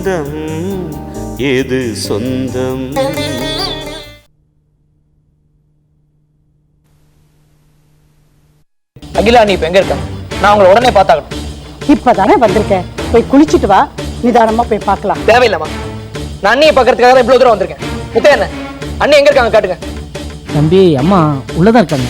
பந்தம் எது சொந்தம்? அகிலா நீ இப்ப எங்க இருக்க? நான் உங்களை உடனே பார்த்தாகணும். இப்பதானே வந்திருக்கேன் போய் குளிச்சிட்டு வா நிதானமா போய் பார்க்கலாம். தேவையில்லைம்மா. நான் அண்ணியை பார்க்கறதுக்காக தான் இவ்வளவு தூரம் வந்திருக்கேன். முத்தே என்ன? அண்ணி எங்க இருக்காங்க காட்டுங்க. தம்பி அம்மா உள்ளதான் இருக்காங்க.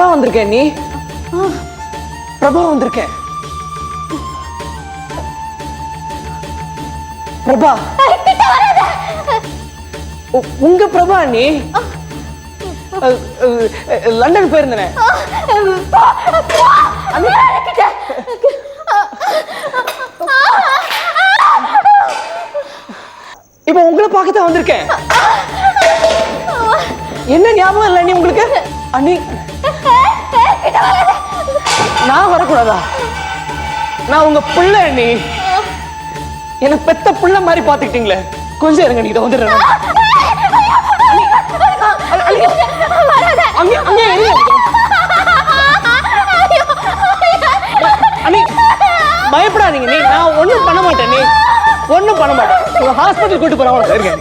பிரபா வந்திருக்கேன் நீ? பிரபா வந்திருக்கேன். பிரபா. உங்க பிரபா நீ? லண்டன் போயிருந்தேன். இப்ப உங்களை பார்க்க தான் வந்திருக்கேன் என்ன ஞாபகம் இல்லை நீ உங்களுக்கு? அண்ணி நான் வரக்கூடாதா? நான் உங்க பிள்ளை நீ எனக்கு பெத்த பிள்ளை மாதிரி பாத்துக்கிட்டீங்களே கொஞ்சம் இருங்க நீ இதை வந்துடுறேன் அங்கே அங்கே இருங்க அண்ணி பயப்படாதீங்க நீ நான் ஒன்றும் பண்ண மாட்டேன் நீ ஒண்ணும் பண்ண மாட்டேன். ஹாஸ்பிட்டல் கூட்டு போறவங்க இருக்கேன்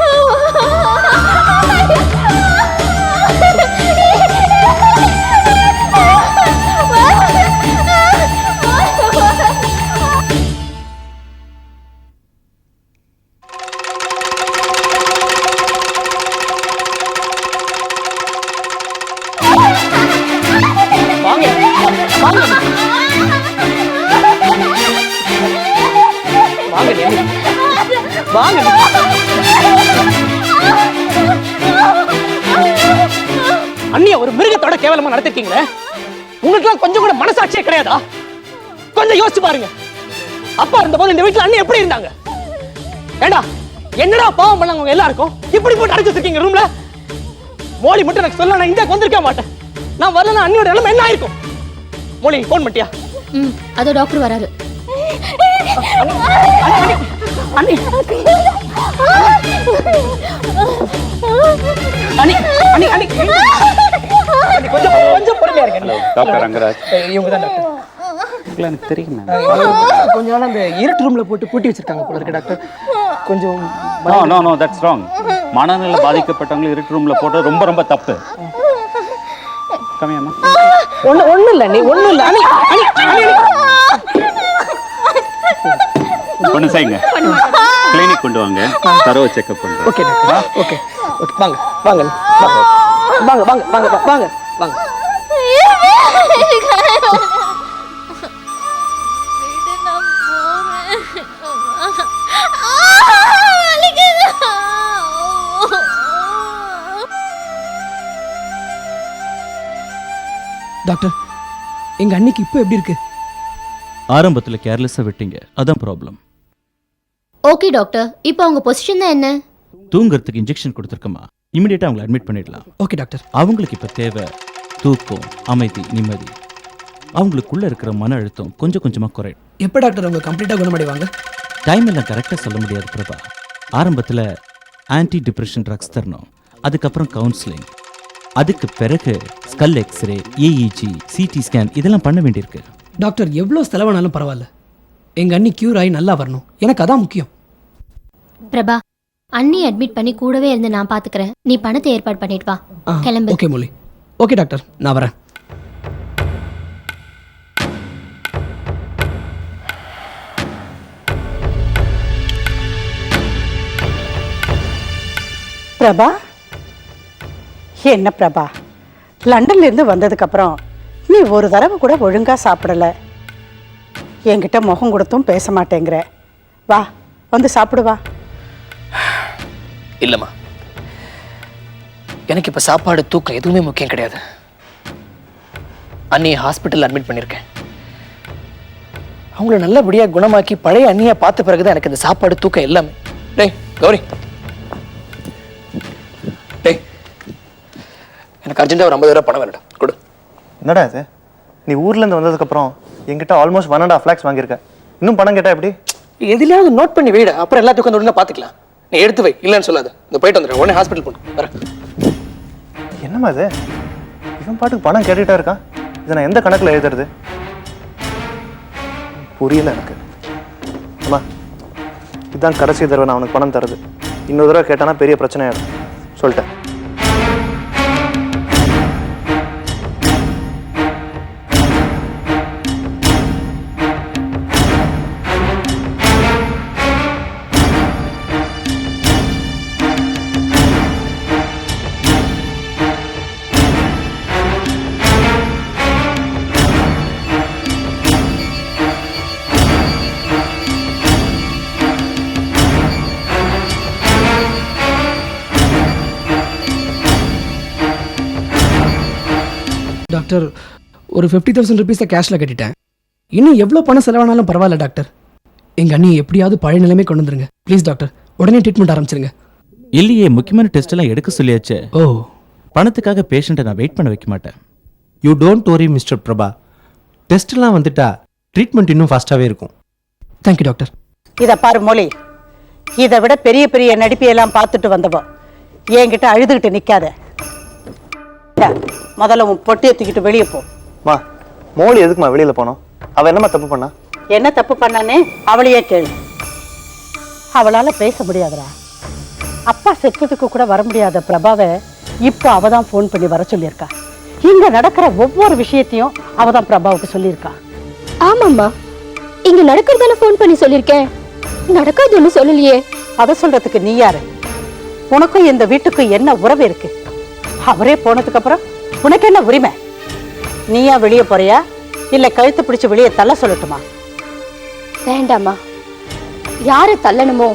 கேவலமா நடத்திருக்கீங்களே உங்களுக்குலாம் கொஞ்சம் கூட மனசாட்சியே கிடையாதா கொஞ்சம் யோசிச்சு பாருங்க அப்பா இருந்தபோது இந்த வீட்டுல அண்ணி எப்படி இருந்தாங்க ஏண்டா என்னடா பாவம் பண்ணாங்க உங்க எல்லாருக்கும் இப்படி போட்டு அடைச்சு வச்சிருக்கீங்க ரூம்ல மோலி மட்டும் எனக்கு சொல்ல நான் இந்தியாவுக்கு வந்திருக்க மாட்டேன் நான் வரலன்னா அண்ணியோட நிலைமை என்ன ஆயிருக்கும் மோலி ஃபோன் பண்ணிட்டியா ம் அதோ டாக்டர் வராரு அண்ணி அண்ணி அண்ணி அண்ணி அண்ணி, கொஞ்சம் கொஞ்சம் பொறுமையா இருங்க ஹலோ டாக்டர் ரங்கராஜ் ஏய், இவங்க தான் டாக்டர் எனக்கு தெரியுமே கொஞ்ச நாள் அந்த இருட்டு ரூம்ல போட்டு பூட்டி வச்சிருக்காங்க போல இருக்கு டாக்டர் கொஞ்சம் no no no that's wrong மனநிலை பாதிக்கப்பட்டவங்களை இருட்டு ரூம்ல போட்டது ரொம்ப ரொம்ப தப்பு கம்மியாமா ஒண்ணு ஒண்ணு இல்ல நீ ஒண்ணு இல்ல அண்ணி அண்ணி ஒன்று செய்யுங்க கிளினிக் கொண்டு வாங்க தரவை செக்அப் பண்ணுறேன் ஓகே டாக்டர் ஓகே ஓகே வாங்க. வாங்க வாங்க வாங்க வாங்க வாங்க வாங்க. டாக்டர் எங்க அண்ணிக்கு இப்போ எப்படி இருக்கு? ஆரம்பத்தில் கேர்லெஸ்ஸாக விட்டீங்க. அதான் ப்ராப்ளம் ஓகே டாக்டர் இப்போ அவங்க பொசிஷன் தான் என்ன? தூங்குறதுக்கு இன்ஜெக்ஷன் கொடுத்துருக்கமா இமிடியேட்டாக அவங்கள அட்மிட் பண்ணிடலாம். ஓகே டாக்டர் அவங்களுக்கு இப்போ தேவை தூக்கம் அமைதி நிம்மதி. அவங்களுக்குள்ள இருக்கிற மன அழுத்தம் கொஞ்சம் கொஞ்சமாக குறையும். எப்போ டாக்டர் அவங்க கம்ப்ளீட்டாக குணமடைவாங்க? டைம் எல்லாம் கரெக்டாக சொல்ல முடியாது பிரபா. ஆரம்பத்தில் ஆன்டி டிப்ரெஷன் ட்ரக்ஸ் தரணும். அதுக்கப்புறம் கவுன்சிலிங் அதுக்கு பிறகு skull x-ray EEG CT scan இதெல்லாம் பண்ண வேண்டியிருக்கு. டாக்டர் எவ்வளோ செலவானாலும் பரவாயில்ல. எங்க அண்ணி கியூர் ஆகி நல்லா வரணும். எனக்கு அதான் முக்கியம். பிரபா அண்ணி அட்மிட் பண்ணி கூடவே இருந்து நான் பாத்துக்கிறேன். நீ பணத்தை ஏற்பாடு பண்ணிட்டு வா. கிளம்பு. ஓகே மொழி. ஓகே டாக்டர் நான் வரேன். பிரபா? என்ன பிரபா? லண்டன்ல இருந்து வந்ததுக்கு அப்புறம் நீ ஒரு தடவை கூட ஒழுங்கா சாப்பிடல. என்கிட்ட முகம் கொடுத்தும் பேச மாட்டேங்கிற. வா வந்து சாப்பிடு வா. இல்லைம்மா. எனக்கு இப்போ சாப்பாடு தூக்கம் எதுவுமே முக்கியம் கிடையாது. அண்ணியை ஹாஸ்பிட்டல் அட்மிட் பண்ணியிருக்கேன் அவங்கள நல்லபடியாக குணமாக்கி பழைய அண்ணியை பார்த்த பிறகு தான் எனக்கு இந்த சாப்பாடு தூக்கம் எல்லாமே. டேய் கௌரி. டேய் எனக்கு அர்ஜென்ட்டாக ஒரு ஐம்பது ரூபா பணம் வேணுடா கொடு. என்னடா இது? நீ ஊர்ல இருந்து வந்ததுக்கப்புறம் என்கிட்ட almost one and half lakhs வாங்கியிருக்க. இன்னும் பணம் கேட்டா எப்படி? எதுலையாவது நோட் பண்ணி வைடா. அப்புறம் எல்லாத்துக்கும் வந்து ஒழுங்கா பார்த்துக்கலாம் நீ எடுத்து வை. இல்லைன்னு சொல்லாத. இந்த போயிட்டு வந்துடுறேன் உடனே ஹாஸ்பிட்டல் போகணும் வரேன் என்னம்மா இது? இவன் பாட்டுக்கு பணம் கேட்டுட்டா இருக்கான் இதை நான் எந்த கணக்கில் எழுதுறது? புரியல எனக்கு. அம்மா இதுதான் கடைசி தடவை நான் அவனுக்கு பணம் தருது இன்னொரு தடவை கேட்டானா பெரிய பிரச்சனையாயிடும். சொல்லிட்டேன். டாக்டர் ஒரு ஃபிஃப்டி தௌசண்ட் ருபீஸை கேஷில் கட்டிட்டேன். இன்னும் எவ்வளோ பணம் செலவானாலும் பரவாயில்ல டாக்டர். எங்கள் அண்ணி எப்படியாவது பழைய நிலைமை கொண்டு வந்துருங்க. ப்ளீஸ் டாக்டர் உடனே ட்ரீட்மெண்ட் ஆரம்பிச்சிருங்க. இல்லையே முக்கியமான டெஸ்ட் எல்லாம் எடுக்க சொல்லியாச்சு. ஓ. பணத்துக்காக பேஷண்ட்டை நான் வெயிட் பண்ண வைக்க மாட்டேன். You don't worry mister Prabha டெஸ்ட்லாம் வந்துட்டா ட்ரீட்மெண்ட் இன்னும் ஃபாஸ்ட்டாகவே இருக்கும். Thank you doctor. இத பாரு மொழி. இதை விட பெரிய பெரிய நடிப்பையெல்லாம் பார்த்துட்டு வந்தவோ. என்கிட்ட அழுதுகிட்டு இந்தா, முதல்ல உன் பொட்டியை தூக்கிட்டு வெளியே போ. மா மோலி எதுக்குமா வெளியில போனோம்? அவ என்னம்மா தப்பு பண்ணா? என்ன தப்பு பண்ணானே? அவளையே கேளு. அவளால பேச முடியாதுடா. அப்பா செத்ததுக்கு கூட வர முடியாத பிரபாவை இப்போ அவ தான் ஃபோன் பண்ணி வர சொல்லியிருக்கா. இங்க நடக்கிற ஒவ்வொரு விஷயத்தையும் அவ தான் பிரபாவுக்கு சொல்லியிருக்கா. ஆமாம்மா. இங்க நடக்கிறதான ஃபோன் பண்ணி சொல்லியிருக்கேன். நடக்காதுன்னு சொல்லலையே. அத சொல்றதுக்கு நீ யாரு? உனக்கும் இந்த வீட்டுக்கும் என்ன உறவு இருக்கு? அவரே போனதுக்கு அப்புறம் உனக்கு என்ன உரிமை? நீயா வெளியே போறியா? இல்ல கழுத்து பிடிச்சு வெளியே தள்ள சொல்லட்டுமா? வேண்டாம்மா. யாரை தள்ளணுமோ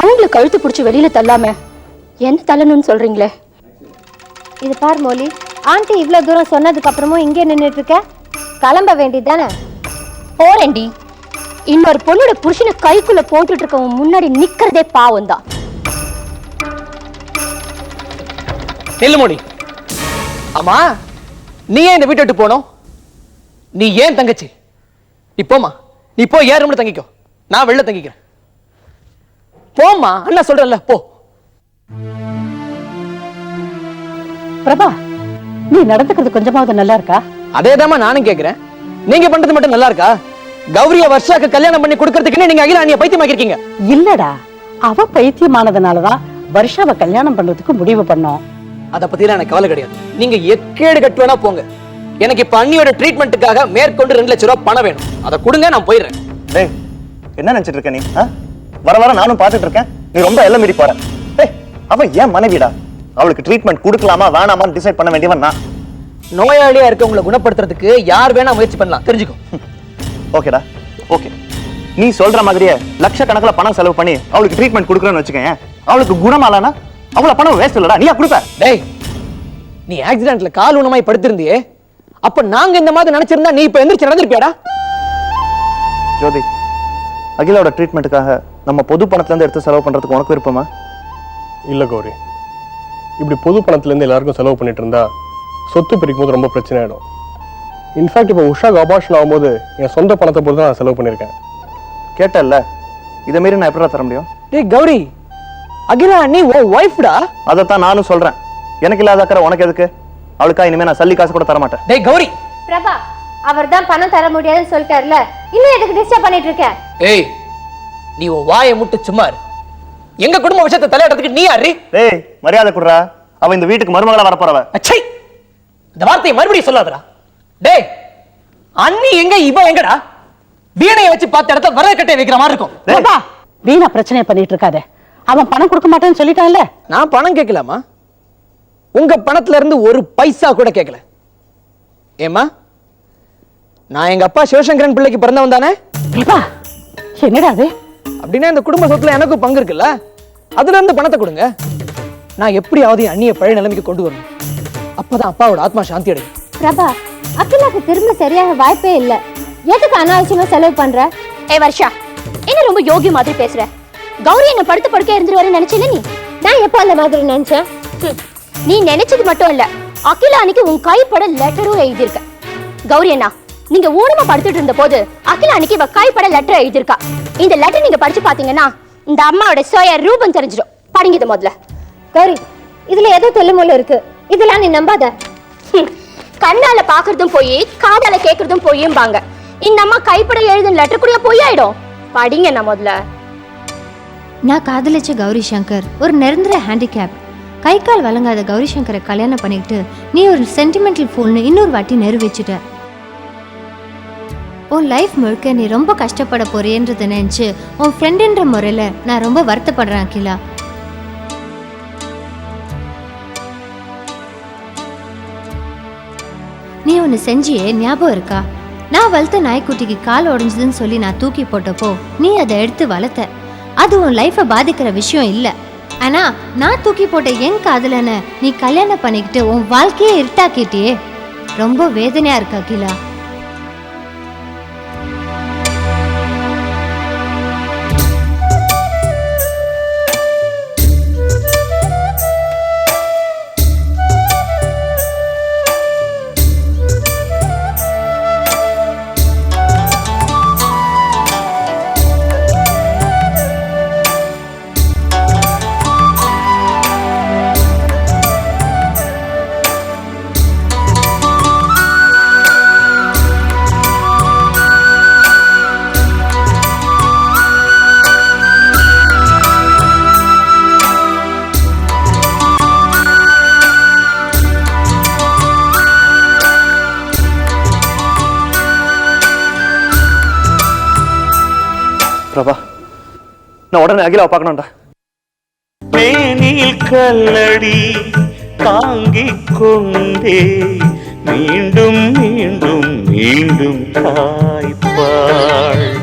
அவங்கள கழுத்து பிடிச்சி வெளியில தள்ளாம என்ன தள்ளணும்னு சொல்றீங்களே? இது பார் மோலி ஆண்டி இவ்வளோ தூரம் சொன்னதுக்கு அப்புறமும் இங்கே நின்றுட்டு இருக்க கிளம்ப வேண்டியதானே போறேன்டி. இன்னொரு பொண்ணோட புருஷனை கைக்குள்ள போட்டுட்டு இருக்கவன் முன்னாடி நிக்கிறதே பாவம் தான் நெல்லுமோடி ஆமா நீ ஏன் இந்த வீட்டை விட்டு போனோம்? நீ ஏன் தங்கச்சி? நீ போம்மா. நீ போ ஏன் ரூம்ல தங்கிக்கோ. நான் வெளில தங்கிக்கிறேன். போம்மா அண்ணா சொல்றேன்ல போ. பிரபா நீ நடந்துக்கிறது கொஞ்சமாவது நல்லா இருக்கா அதேதாம்மா நானும் கேக்குறேன். நீங்க பண்றது மட்டும் நல்லா இருக்கா கௌரிய வர்ஷாக்கு கல்யாணம் பண்ணி கொடுக்கறதுக்குன்னு நீங்க அகில அண்ணிய பைத்தியமாக்கிருக்கீங்க இல்லடா அவ பைத்தியமானதுனாலதான் வருஷாவை கல்யாணம் பண்றதுக்கு முடிவு பண்ணோம். அத பத்திலாம் எனக்கு கவலை கிடையாது. நீங்க எக்கேடு கட்டு வேணா போங்க. எனக்கு இப்ப அண்ணியோட ட்ரீட்மெண்ட்டுக்காக மேற்கொண்டு ரெண்டு லட்சம் ரூபாய் பணம் வேணும். அதை கொடுங்க நான் போயிடுறேன். டேய் என்ன நினைச்சிட்டு இருக்க நீ? வர வர நானும் பார்த்துட்டு இருக்கேன். நீ ரொம்ப எல்லாம் மீறி போற. டேய் அவ ஏன் மனைவிடா? அவளுக்கு ட்ரீட்மெண்ட் கொடுக்கலாமா வேணாமான்னு டிசைட் பண்ண வேண்டியவன் நான். நோயாளியா இருக்கவங்களை குணப்படுத்துறதுக்கு யார் வேணா முயற்சி பண்ணலாம். தெரிஞ்சுக்கோ. ஓகேடா ஓகே. நீ சொல்ற மாதிரியே லட்சக்கணக்கில் பணம் செலவு பண்ணி அவளுக்கு ட்ரீட்மெண்ட் கொடுக்குறேன்னு வச்சுக்கேன் அவளுக்கு குணமாலனா அவள பணம் வேஸ்ட் இல்லடா நீயா கொடுப்ப? டேய் நீ ஆக்சிடென்ட்ல கால் ஊனமாய் படுத்திருந்தியே அப்ப நாங்க இந்த மாதிரி நினைச்சிருந்தா நீ இப்ப எந்திரிச்சு நடந்திருப்பியாடா? ஜோதி அகிலாவோட ட்ரீட்மெண்ட்டுக்காக நம்ம பொது பணத்துல இருந்து எடுத்து செலவு பண்றதுக்கு உனக்கு விருப்பமா? இல்லை கௌரி. இப்படி பொது பணத்துலேருந்து எல்லாருக்கும் செலவு பண்ணிட்டு இருந்தா சொத்து பிரிக்கும் போது ரொம்ப பிரச்சனை ஆகிடும் இன்ஃபேக்ட் இப்போ உஷாக்கு அபார்ஷன் ஆகும்போது என் சொந்த பணத்தை பொறுத்து நான் செலவு பண்ணியிருக்கேன். கேட்டல்ல இதை மீறி நான் எப்படிடா தர முடியும்? டேய் கௌரி அகிலா நீ உன் ஒய்ஃப்டா அதைத்தான் நானும் சொல்றேன். எனக்கு இல்லாத அக்கறை உனக்கு எதுக்கு? அவளுக்கா இனிமே நான் சல்லி காசு கூட தர மாட்டேன். டேய் கௌரி. பிரபா அவர் தான் பணம் தர முடியாதுன்னு சொல்லிட்டார்ல. இன்னும் எதுக்கு டிஸ்டர்ப் பண்ணிட்டு இருக்க? ஏய் நீ உன் வாயை முட்டு சும்மா இரு. எங்க குடும்ப விஷயத்தை தலையாடுறதுக்கு நீ யாரு? டேய் மரியாதை குடுறா. அவ இந்த வீட்டுக்கு மருமகளா வரப்போறவ. அச்சை இந்த வார்த்தையை மறுபடியும் சொல்லாதடா. டேய் அண்ணி எங்க இவ எங்கடா? வீணையை வச்சு பார்த்த இடத்துல வரக்கட்டை வைக்கிற மாதிரி இருக்கும். வீணா பிரச்சனை பண்ணிட்டு இருக்காத. அவன் பணம் கொடுக்க மாட்டேன்னு சொல்லிட்டான்ல? நான் பணம் கேட்கலாமா? உங்க பணத்துல இருந்து ஒரு பைசா கூட கேட்கல. ஏமா நான் எங்க அப்பா சிவசங்கரன் பிள்ளைக்கு பிறந்தவன் தானே? என்னடா அது? அப்படின்னா இந்த குடும்ப சொத்துல எனக்கும் பங்கு இருக்குல்ல? அதுல இருந்து பணத்தை கொடுங்க. நான் எப்படியாவது என் அண்ணியை பழைய நிலைமைக்கு கொண்டு வரணும். அப்பதான் அப்பாவோட ஆத்மா சாந்தி அடையும். பிரபா அகிலாக்கு திரும்ப சரியாக வாய்ப்பே இல்ல. எதுக்கு அனாவசியமா செலவு பண்ற? ஏ வர்ஷா என்ன ரொம்ப யோகி மாதிரி பேசுற? கௌரி என்ன படுத்து படுக்க இருந்துருவாரு நினைச்சல நீ? நான் எப்போ அந்த மாதிரி நினைச்சேன்? நீ நினைச்சது மட்டும் இல்ல அகிலா அன்னைக்கு உன் கைப்பட லெட்டரும் எழுதியிருக்க. கௌரி அண்ணா நீங்க ஊனமா படுத்துட்டு இருந்த போது அகிலா அன்னைக்கு இவ கைப்பட லெட்டர் எழுதியிருக்கா. இந்த லெட்டர் நீங்க படிச்சு பாத்தீங்கன்னா இந்த அம்மாவோட சோயா ரூபம் தெரிஞ்சிடும். படிங்க இது முதல்ல. கௌரி இதுல ஏதோ தெல்லுமுள்ள இருக்கு. இதெல்லாம் நீ நம்பாத. கண்ணால பாக்குறதும் போய் காதால கேக்குறதும் போயும்பாங்க. இந்த அம்மா கைப்பட எழுதின லெட்டர் கூட போய் ஆயிடும் படிங்க நான் முதல்ல. நான் காதலிச்ச கௌரி சங்கர் ஒரு நிரந்தர ஹேண்டிகேப் கை கால் வழங்காத கௌரி சங்கரை கல்யாணம் பண்ணிக்கிட்டு நீ ஒரு சென்டிமெண்டல் ஃபூல்னு இன்னொரு வாட்டி நிரூபிச்சுட்ட உன் லைஃப் முழுக்க நீ ரொம்ப கஷ்டப்பட போறியன்றதை நினைச்சு உன் ஃப்ரெண்டுன்ற முறையில் நான் ரொம்ப வருத்தப்படுறேன் அகிலா. நீ ஒன்று செஞ்சியே ஞாபகம் இருக்கா? நான் வளர்த்த நாய்க்குட்டிக்கு கால் உடஞ்சதுன்னு சொல்லி நான் தூக்கி போட்டப்போ நீ அதை எடுத்து வளர்த்த. அது உன் லைஃப்பை பாதிக்கிற விஷயம் இல்லை. ஆனா நான் தூக்கி போட்ட என் காதலனை நீ கல்யாணம் பண்ணிக்கிட்டு உன் வாழ்க்கையே இருட்டாக்கிட்டியே. ரொம்ப வேதனையா இருக்கா கிலா? பிரபா. நான் உடனே அகிலாவை பார்க்கணும்டா. மேனில் கல்லடி தாங்கிக் கொண்டே மீண்டும் மீண்டும் மீண்டும் தாய்ப்பாள்.